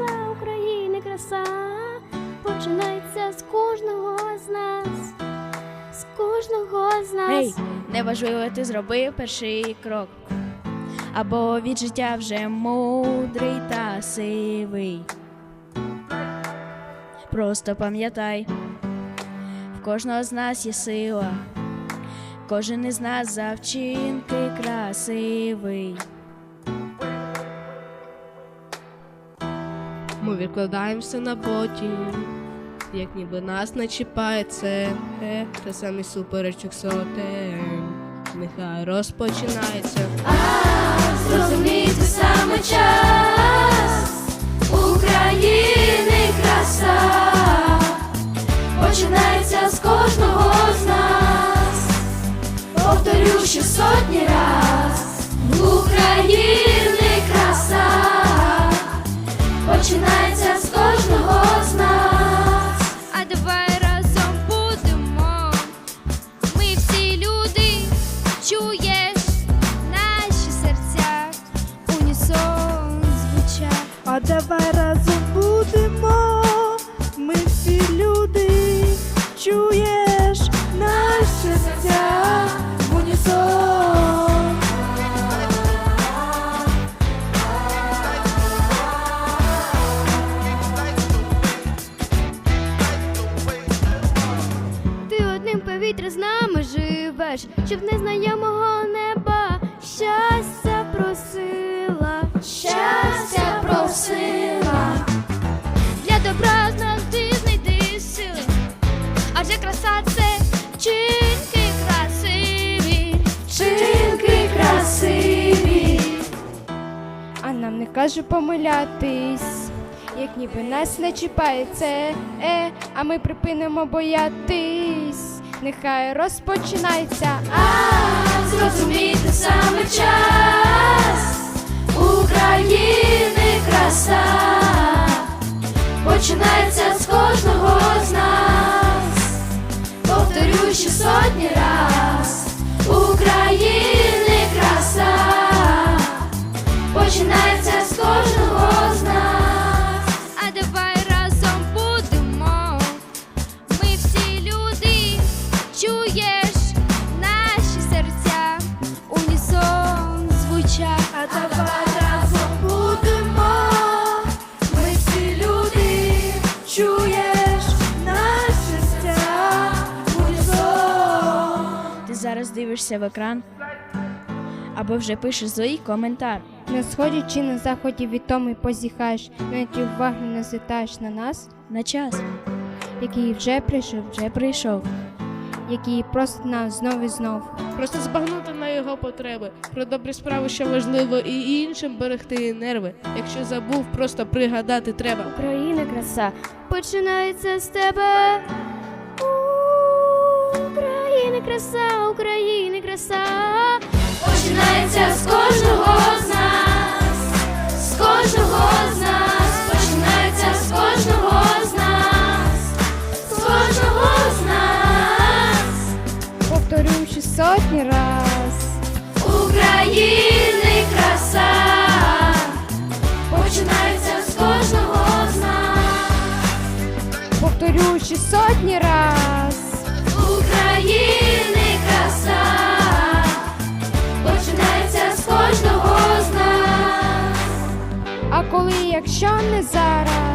краса України, краса починається з кожного з нас, з кожного з нас. Гей, неважливо, ти зробив перший крок. Або від життя вже мудрий та сивий. Просто пам'ятай, в кожного з нас є сила, кожен із нас за вчинки красивий. Ми відкладаємося на потім, як ніби нас не чіпає е, та самі суперечок сотень. Нехай розпочинається. Зрозуміти саме час України краса починається з кожного з нас. Повторю ще сотні раз України живеш, щоб незнайомого неба щастя просила, щастя просила. Для добра з нас ти знайди сили. Адже краса це вчинки красиві. Вчинки красиві. А нам не каже помилятись, як ніби нас не чіпає це, е, а ми припинимо боятись. Нехай розпочинається. А зрозуміти саме час України краса починається з кожного з нас. Повторю сотні раз дивишся в екран або вже пишеш свій коментар. На сході чи на заході відомий позіхаєш, навіть і уваги не звертаєш на нас, На час який вже прийшов, вже прийшов. який просить нас знов і знов. Просто збагнути на його потреби, про добрі справи, що важливо, і іншим берегти нерви. Якщо забув, просто пригадати треба. Україна краса починається з тебе. Україна краса, Україна краса починається з кожного з нас, з кожного з нас, починається з кожного з нас, з кожного з нас. Повторюю ще сотні раз. України краса починається з кожного з нас. Повторюю ще сотні раз. Якщо не зараз,